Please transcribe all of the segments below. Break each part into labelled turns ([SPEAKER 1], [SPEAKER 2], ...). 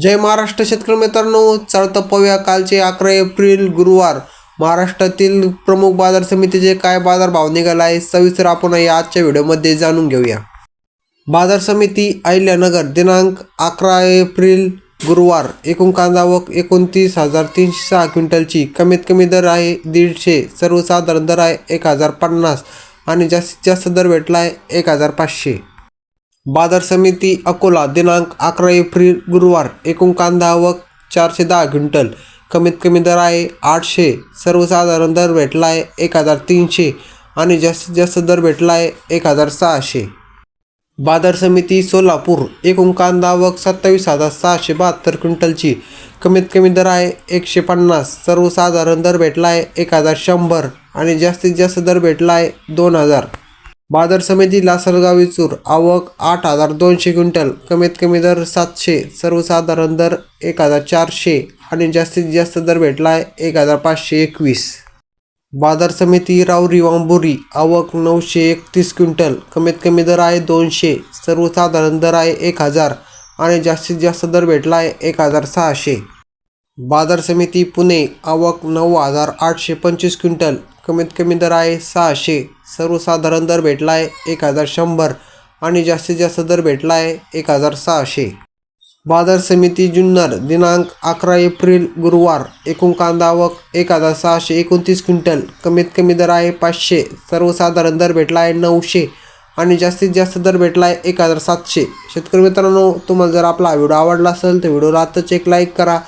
[SPEAKER 1] जय महाराष्ट्र शेतकरी मित्रांनो चालतं पाहूया कालचे अकरा एप्रिल गुरुवार. महाराष्ट्रातील प्रमुख बाजार समितीचे काय बाजार भाव निघाला आहे सविस्तर आपण या आजच्या व्हिडिओमध्ये जाणून घेऊया. बाजार समिती अहिल्यानगर दिनांक अकरा एप्रिल गुरुवार एकूण कांदा व एकोणतीस हजार तीनशे सहा क्विंटलची कमीत कमी दर आहे दीडशे सर्वसाधारण दर आहे एक हजार पन्नास आणि जास्तीत जास्त दर भेटला आहे एक हजार पाचशे. बाजार समिती अकोला दिनांक अकरा एप्रिल गुरुवार एकूण कांदा व चारशे दहा क्विंटल. कमीत कमी दर आहे आठशे. सर्वसाधारण दर भेटला आहे एक हजार तीनशे आणि जास्तीत जास्त दर भेटला आहे एक हजार सहाशे. बाजार समिती सोलापूर एकूण कांदा व सत्तावीस हजार सहाशे बहात्तर क्विंटलची. कमीत कमी दर आहे एकशे पन्नास. सर्वसाधारण दर भेटला आहे एक हजार शंभर आणि जास्तीत जास्त दर भेटला आहे दोन हजार. बाजार समिती लासलगाव चूर आवक आठ हजार दोनशे क्विंटल कमीत कमी दर सातशे सर्वसाधारण दर एक हजार चारशे आणि जास्तीत जास्त दर भेटला आहे एक हजार पाचशे एकवीस. बाजार समिती रावरी वांबुरी आवक नऊशे एकतीस क्विंटल कमीत कमी दर आहे दोनशे सर्वसाधारण दर आहे एक हजार आणि जास्तीत जास्त दर भेटला आहे एक हजार सहाशे. बाजार समिती पुणे आवक नऊ हजार आठशे पंचवीस क्विंटल. कमीत कमी दर आहे सहाशे. सर्वसाधारण दर भेटला आहे एक हजार शंभर आणि जास्तीत जास्त दर भेटला आहे एक हजार सहाशे. बाजार समिती जुन्नर दिनांक अकरा एप्रिल गुरुवार. एकूण कांदा आवक एक हजार सहाशे एकोणतीस क्विंटल. कमीत कमी दर आहे पाचशे. सर्वसाधारण दर भेटला आहे नऊशे आणि जास्तीत जास्त दर भेटला आहे एक हजार सातशे. शेतकरी मित्रांनो तुम्हाला जर आपला व्हिडिओ आवडला असेल तर व्हिडिओला आत्ताच एक लाईक करा.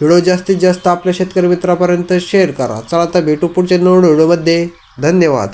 [SPEAKER 1] व्हिडिओ जास्तीत जास्त आपल्या शेतकरी मित्रापर्यंत शेअर करा. चला तर भेटू पुढच्या नवीन व्हिडिओमध्ये. धन्यवाद.